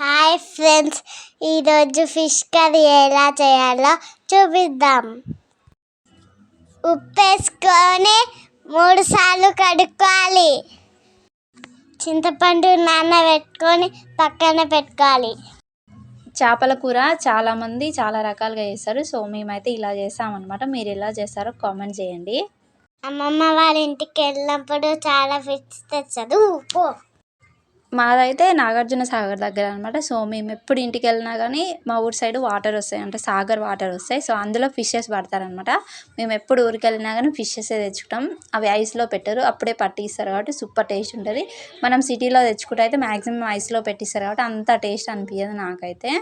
Hi friends ఈరోజు fish curry ఎలా చేయాలో చూపిద్దాం. ఉప్పు వేసుకొని మూడు సార్లు కడుక్కోవాలి. చింతపండు నానబెట్టుకొని పక్కన పెట్టుకోవాలి. చేపల కూర చాలామంది చాలా రకాలుగా చేస్తారు. సో మేమైతే ఇలా చేస్తామన్నమాట. మీరు ఎలా చేస్తారో కామెంట్ చేయండి. అమ్మమ్మ వాళ్ళ ఇంటికి వెళ్ళినప్పుడు చాలా ఫిష్ తెచ్చదు పో. మాదైతే నాగార్జున సాగర్ దగ్గర అనమాట సో మేము ఎప్పుడు ఇంటికి వెళ్ళినా కానీ మా ఊరి సైడ్ వాటర్ వస్తాయి. అంటే సాగర్ వాటర్ వస్తాయి. సో అందులో ఫిషెస్ పడతారనమాట. మేము ఎప్పుడు ఊరికి వెళ్ళినా కానీ ఫిషెస్ తెచ్చుకుంటాం. అవి ఐస్లో పెట్టరు. అప్పుడే పట్టిస్తారు కాబట్టి సూపర్ టేస్ట్ ఉంటుంది. మనం సిటీలో తెచ్చుకుంటే అయితే మ్యాక్సిమం ఐస్లో పెట్టిస్తారు కాబట్టి అంత టేస్ట్ అనిపించదు నాకైతే.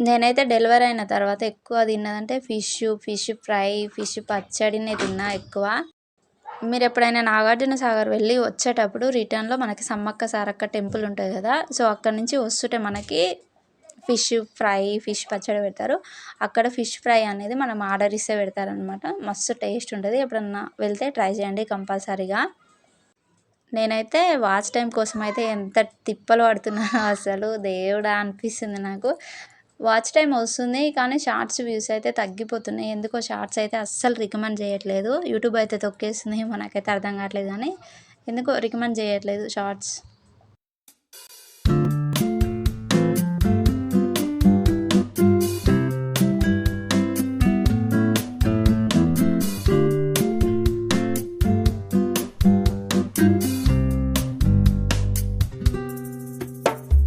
నేనైతే డెలివరీ అయిన తర్వాత ఎక్కువ తిన్నదంటే ఫిష్ ఫిష్ ఫ్రై ఫిష్ పచ్చడినే తిన్నా ఎక్కువ. మీరు ఎప్పుడైనా నాగార్జున సాగర్ వెళ్ళి వచ్చేటప్పుడు రిటర్న్లో మనకి సమ్మక్క సారక్క టెంపుల్ ఉంటుంది కదా సో అక్కడ నుంచి వస్తుంటే మనకి ఫిష్ ఫ్రై ఫిష్ పచ్చడి పెడతారు. అక్కడ ఫిష్ ఫ్రై అనేది మనం ఆర్డర్ ఇస్తే పెడతారనమాట మస్తు టేస్ట్ ఉంటుంది. ఎప్పుడన్నా వెళ్తే ట్రై చేయండి కంపల్సరీగా. నేనైతే వాచ్ టైం కోసం అయితే ఎంత తిప్పలు పడుతున్నానో అసలు దేవుడా అనిపిస్తుంది నాకు. వాచ్ టైం వస్తుంది కానీ షార్ట్స్ వ్యూస్ అయితే తగ్గిపోతున్నాయి. ఎందుకో షార్ట్స్ అయితే అస్సలు రికమెండ్ చేయట్లేదు. యూట్యూబ్ అయితే తొక్కేస్తుంది మనకైతే అర్థం కావట్లేదు కానీ ఎందుకో రికమెండ్ చేయట్లేదు షార్ట్స్.